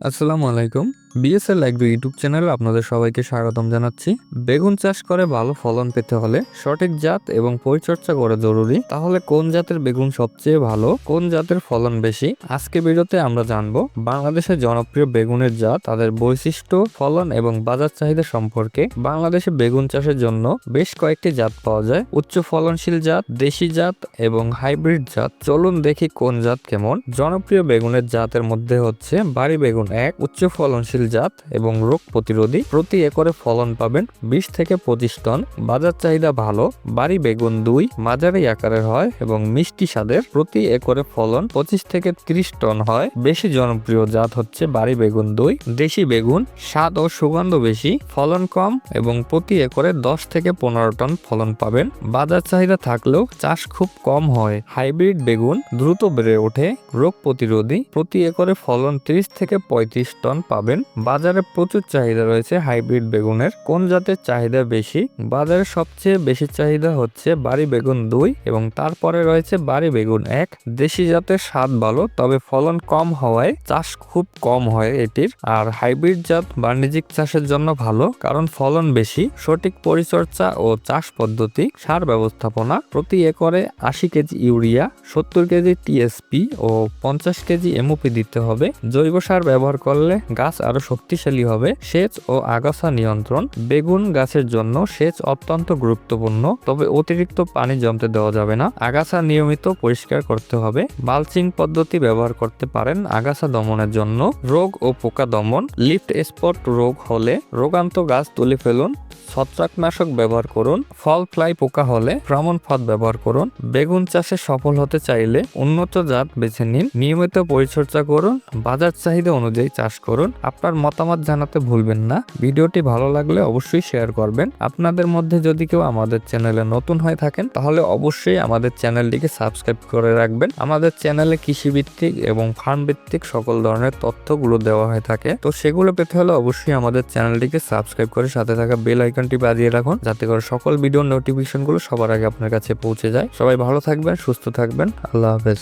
আসসালামু আলাইকুম। BSL agro YouTube চ্যানেলে আপনাদের সবাইকে স্বাগতম জানাচ্ছি। বেগুন চাষ করে ভালো ফলন পেতে হলে সঠিক জাত এবং পরিচর্যা করা জরুরি। তাহলে কোন জাতের বেগুন সবচেয়ে ভালো, কোন জাতের ফলন বেশি? আজকে ভিডিওতে আমরা জানব বাংলাদেশের জনপ্রিয় বেগুনের জাত, তাদের বৈশিষ্ট্য, ফলন এবং বাজার চাহিদা সম্পর্কে। বাংলাদেশে বেগুন চাষের জন্য বেশ কয়েকটি জাত পাওয়া যায়। উচ্চ ফলনশীল জাত, দেশি জাত এবং হাইব্রিড জাত। চলুন দেখি কোন জাত কেমন। জনপ্রিয় বেগুনের জাতের মধ্যে হচ্ছে বাড়ি বেগুন এক, উচ্চ ফলনশীল জাত এবং রোগ প্রতিরোধী প্রতি একরে ফলন পাবেন বিশ থেকে পঁচিশ টন। বাজার চাহিদা ভালো, বাড়ি বেগুন দুই, মাঝারি আকারের হয় এবং মিষ্টি স্বাদের প্রতি একরে ফলন পঁচিশ থেকে ত্রিশ টন হয়। বেশি জনপ্রিয় জাত হচ্ছে বাড়ি বেগুন দুই, দেশি বেগুন, স্বাদ ও সুগন্ধ বেশি, ফলন কম এবং প্রতি একরে দশ থেকে পনেরো টন ফলন পাবেন। বাজার চাহিদা থাকলেও চাষ খুব কম হয়। হাইব্রিড বেগুন দ্রুত বেড়ে ওঠে, রোগ প্রতিরোধী, প্রতি একরে ফলন ত্রিশ থেকে পঁয়ত্রিশ টন পাবেন। বাজারে প্রচুর চাহিদা রয়েছে হাইব্রিড বেগুনের। কোন জাতের চাহিদা বেশি? বাজারে সবচেয়ে বেশি চাহিদা হচ্ছে বাড়ি বেগুন দুই এবং তারপরে রয়েছে বাড়ি বেগুন এক। দেশি জাতের স্বাদ ভালো, তবে ফলন কম হওয়ায় চাষ খুব কম হয় এটির। আর হাইব্রিড জাত বাণিজ্যিক চাষের জন্য ভালো, কারণ ফলন বেশি, সঠিক পরিচর্যা ও চাষ পদ্ধতি, সার ব্যবস্থাপনা, প্রতি একরে আশি কেজি ইউরিয়া, সত্তর কেজি টিএসপি ও পঞ্চাশ কেজি এমওপি দিতে হবে। জৈব সার ব্যবহার করলে গাছ আরও শক্তিশালী হবে। সেচ ও আগাছা নিয়ন্ত্রণ, বেগুন গাছের জন্য সেচ অত্যন্ত গুরুত্বপূর্ণ, তবে অতিরিক্ত পানি জমতে দেওয়া যাবে না। আগাছা নিয়মিত পরিষ্কার করতে হবে। মালচিং পদ্ধতি ব্যবহার করতে পারেন আগাছা দমনের জন্য। রোগ ও পোকা দমন, লিফট স্পট রোগ হলে রোগান্ত গাছ তুলে ফেলুন। ছত্রাকনাশক ব্যবহার করুন। ফল ফ্লাই পোকা হলে ভ্রমণ পথ ব্যবহার করুন। বেগুন চাষে সফল হতে চাইলে উন্নত জাত বেছে নিন। নিয়মিত পরিচর্যা করুন। বাজার চাহিদা অনুযায়ী চাষ করুন। আপনার মতামত জানাতে ভুলবেন না। ভিডিওটি ভালো লাগলে অবশ্যই শেয়ার করবেন। আপনাদের মধ্যে যদি কেউ আমাদের চ্যানেলে নতুন হয়ে থাকেন, তাহলে অবশ্যই আমাদের চ্যানেলটিকে সাবস্ক্রাইব করে রাখবেন। আমাদের চ্যানেলে কৃষিভিত্তিক এবং ফার্ম ভিত্তিক সকল ধরনের তথ্যগুলো দেওয়া হয়ে থাকে। তো সেগুলো পেতে হলে অবশ্যই আমাদের চ্যানেলটিকে সাবস্ক্রাইব করে সাথে থাকা বেল আইকনটি বাজিয়ে রাখুন, যাতে করে সকল ভিডিও নোটিফিকেশনগুলো সবার আগে আপনার কাছে পৌঁছে যায়। সবাই ভালো থাকবেন, সুস্থ থাকবেন। আল্লাহ হাফেজ।